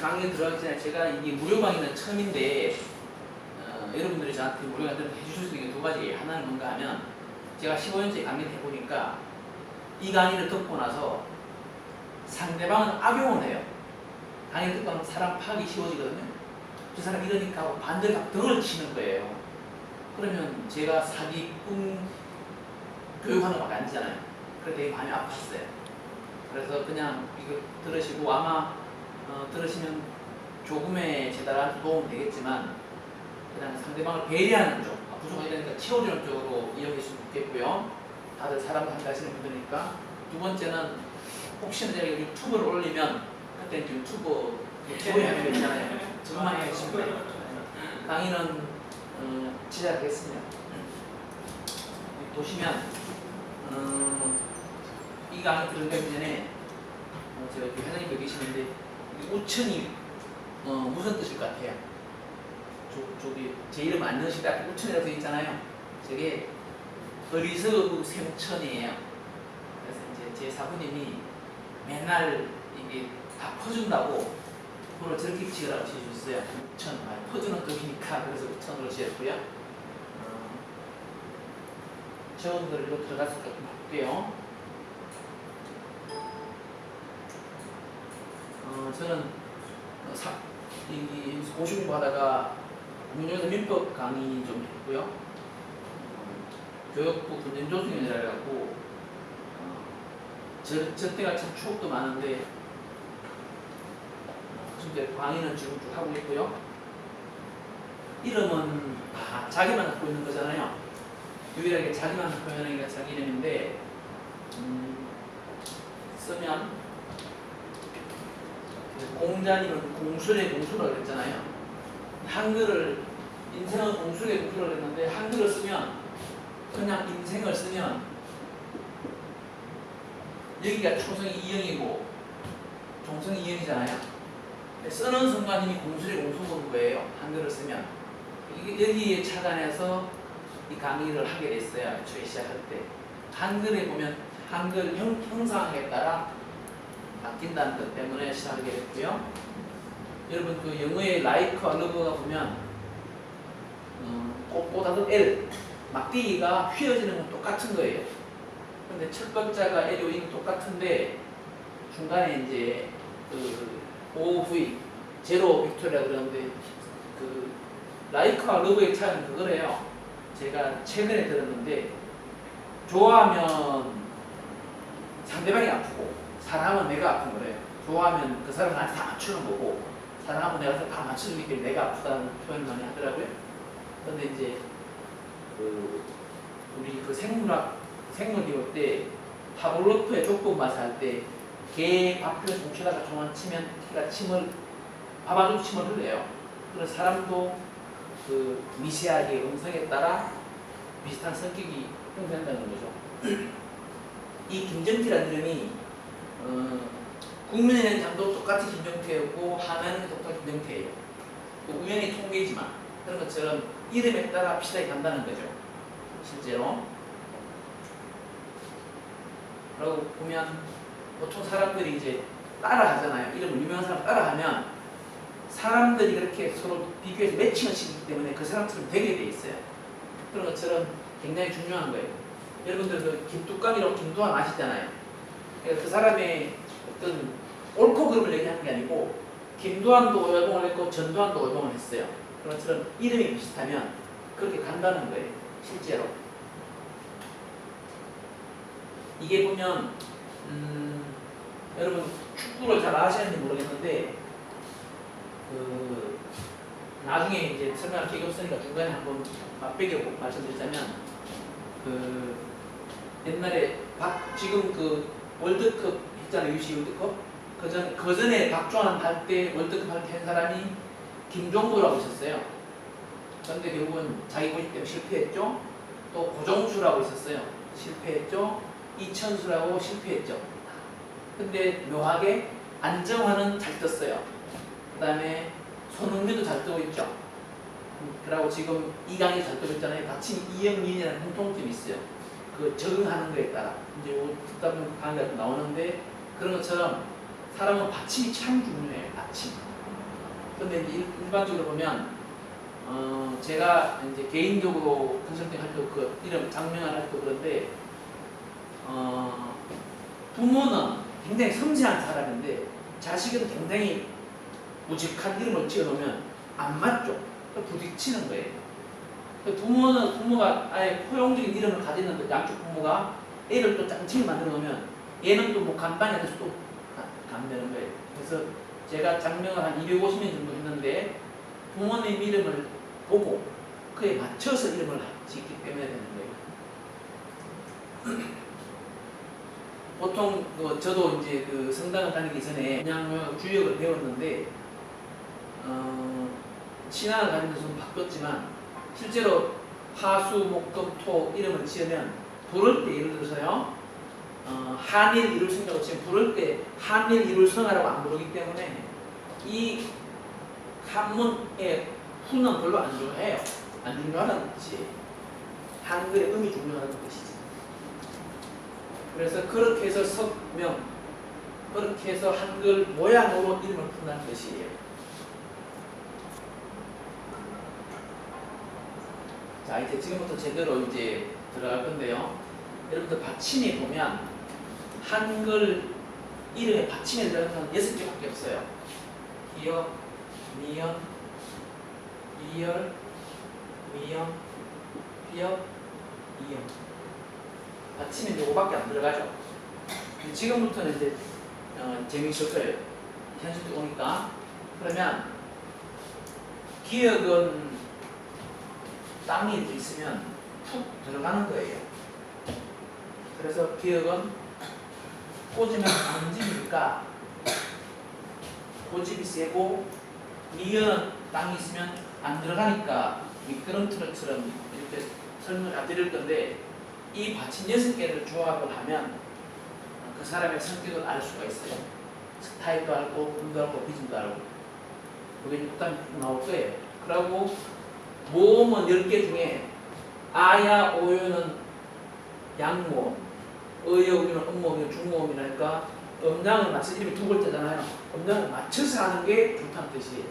강의 들어가기 전에 제가 이게 무료 강의는 처음인데 어, 여러분들이 저한테 무료 강의를 해주실 수 있는 두 가지 하나는 뭔가 하면 제가 15년째 강의를 해보니까 이 강의를 듣고 나서 상대방은 악용을 해요. 강의를 듣고 나면 사람 파악이 쉬워지거든요. 저 사람 이러니까 하고 반대로 막 등을 치는 거예요. 그러면 제가 사기꾼 교육하는 거밖에 안 되잖아요. 그래서 되게 마음이 아팠어요. 그래서 그냥 이거 들으시고 아마 어, 들으시면 조금의 제다한테 도움 되겠지만 그냥 상대방을 배려하는 쪽, 아, 부족하게 되니까 채워주는 쪽으로 이용했으면 좋겠고요. 다들 사람을 한가하시는 분들이니까 두 번째는 혹시나 제가 유튜브를 올리면 그때 유튜브 유튜브에 하면 되잖아요. 저만 해주시면 돼요. 강의는 어, 시작하겠습니다. 여기 보시면 어, 이 강의 들어가기 전에 어, 제가 회장님 여기 계시는데 이 우천이 어, 무슨 뜻일 것 같아요? 저, 저기 제 이름 안 앞에 우천이라고 되어 있잖아요. 저게 어리석은 생천이에요. 그래서 이제 제 사부님이 맨날 이게 다 퍼준다고 그걸 저렇게 지으라고 지어주셨어요. 우천, 아, 퍼주는 뜻이니까 그래서 우천으로 지었고요. 어, 저들로 들어가서 볼게요. 어, 저는 어, 사, 이, 이 고시 공부 하다가 국민교에서 민법 강의 좀 했고요. 어, 교육부 군den조승위원회라 해갖고 어, 저, 저 때가 참 추억도 많은데 이제 강의는 지금 쭉 하고 있고요. 이름은 다 자기만 갖고 있는 거잖아요. 유일하게 자기만 표현하는 게 자기 이름인데 음, 쓰면 공자님은 공술의 공술을 했잖아요. 한글을 인생은 공술의 공술을 했는데 한글을 쓰면 그냥 인생을 쓰면 여기가 초성이 이영이고 종성이 이영이잖아요. 쓰는 순간 이미 공술의 공술인 거예요. 한글을 쓰면 여기에 착안해서 이 강의를 하게 됐어요. 애초에 시작할 때 한글에 보면 한글 형, 형상에 따라 바뀐다는 것 때문에 시작하게 됐고요. 여러분 그 영어의 like와 love가 보면 어, 꽃보다도 L 막대기가 휘어지는 건 똑같은 거예요. 근데 첫 글자가 L, O, E는 똑같은데 중간에 이제 그 OV 제로 빅토리아 그러는데 그 라이크와 러브의 차이는 그거래요. 제가 최근에 들었는데 좋아하면 상대방이 아프고 사랑하면 내가 아픈 거래요. 좋아하면 그 사람 나한테 다 맞추는 거고 사랑하면 내가 다 맞추는 게 내가 아프다는 표현을 많이 하더라고요. 근데 이제 그 우리 그 생물학 생물 기록 때 파블로프의 족보 맛을 할때 개 밥표 뭉쳐다가 종안 치면 개가 침을 밥아주고 침을 흘려요. 그래서 사람도 그 미세하게 음성에 따라 비슷한 성격이 형성된다는 거죠. 이 김정태라는 이름이 어, 국민의 장도 똑같이 김정태였고 하나는 똑같이 김정태예요. 그 우연히 통계지만 그런 것처럼 이름에 따라 비슷하게 간다는 거죠. 실제로. 그리고 보면 보통 사람들이 이제 따라 하잖아요. 이름을 유명한 사람 따라 하면 사람들이 그렇게 서로 비교해서 매칭을 시키기 때문에 그 사람처럼 되게 돼 있어요. 그런 것처럼 굉장히 중요한 거예요. 여러분들 그 김두관이라고 김두한 아시잖아요. 그러니까 그 사람의 어떤 옳고 그름을 얘기하는 게 아니고 김두한도 외봉을 했고 전두환도 외봉을 했어요. 그런 것처럼 이름이 비슷하면 그렇게 간다는 거예요. 실제로. 이게 보면 음, 여러분 축구를 잘 아시는지 모르겠는데 그 나중에 이제 설명할 기회가 없으니까 중간에 한번 맛배기로 꼭 말씀드리자면 그 옛날에 박 지금 그 월드컵 있잖아요 유시 월드컵 그전 그전에 박주환 할 때 월드컵 할 때 한 사람이 김종구라고 있었어요. 그런데 결국은 자기 고집 때문에 실패했죠. 또 고종수라고 있었어요. 실패했죠. 이천수라고 실패했죠. 근데 묘하게 안정환은 잘 떴어요. 그 다음에 손흥민도 잘 뜨고 있죠. 그리고 지금 이강이 잘 뜨고 있잖아요. 같이 이영민이라는 공통점이 있어요. 그 적응하는 거에 따라 이제 뭐 듣다 보면 강의가 좀 나오는데 그런 것처럼 사람은 받침이 참 중요해요. 받침. 근데 일반적으로 보면 어 제가 이제 개인적으로 컨설팅 할 때 그 이름 장명을 할 때 그런데 어 부모는 굉장히 섬세한 사람인데 자식은 굉장히 무직한 이름을 지어놓으면 안 맞죠. 또 부딪히는 거예요. 그 부모는 부모가 아예 포용적인 이름을 가지는데 양쪽 부모가 애를 또 짱치게 만들어 놓으면 얘는 또 뭐 간반이 돼서 또 간되는 거예요. 그래서 제가 장명을 한 250년 정도 했는데 부모님 이름을 보고 그에 맞춰서 이름을 짓기 때문에 되는 거예요. 보통 그 저도 이제 그 성당을 다니기 전에 그냥 주역을 배웠는데 어, 신앙을 가지면서 좀 바꿨지만 실제로 화수 목금 토 이름을 지으면 부를 때 예를 들어서요 어, 한일 이룰 성이라고 지금 부를 때 한일 이룰 성하라고 안 부르기 때문에 이 한문의 후는 별로 안 중요해요. 안 중요하다는 뜻이 한글의 음이 중요하다는 뜻이지. 그래서 그렇게 해서 석명 그렇게 해서 한글 모양으로 이름을 푼다는 뜻이에요 자 이제 지금부터 제대로 이제 들어갈 건데요. 여러분들 받침에 보면 한글 이름에 받침에 들어가는 건 여섯 개밖에 없어요. 기역, 미연, 이열, 미연, 비역, 이연. 받침에 이거밖에 안 들어가죠. 지금부터는 이제 어, 재미있을 거예요. 현실도 오니까 그러면 기역은 땅이 있으면 푹 들어가는 거예요. 그래서 기억은 안 움직이니까 고집이 세고 미연은 땅이 있으면 안 들어가니까 미끄럼틀처럼 이렇게 설명을 다 드릴 건데 이 받침 여섯 개를 조합을 하면 그 사람의 성격을 알 수가 있어요. 스타일도 알고 꿈도 알고 비즘도 알고 그게 일단 나올 거예요. 그러고 모음은 10개 중에 아야 오요는 양모음, 의여우는 음모음이 중모음이라니까 음량을 맞춰 이름이 두 글자잖아요. 음량을 맞춰서 하는 게 좋다는 뜻이에요.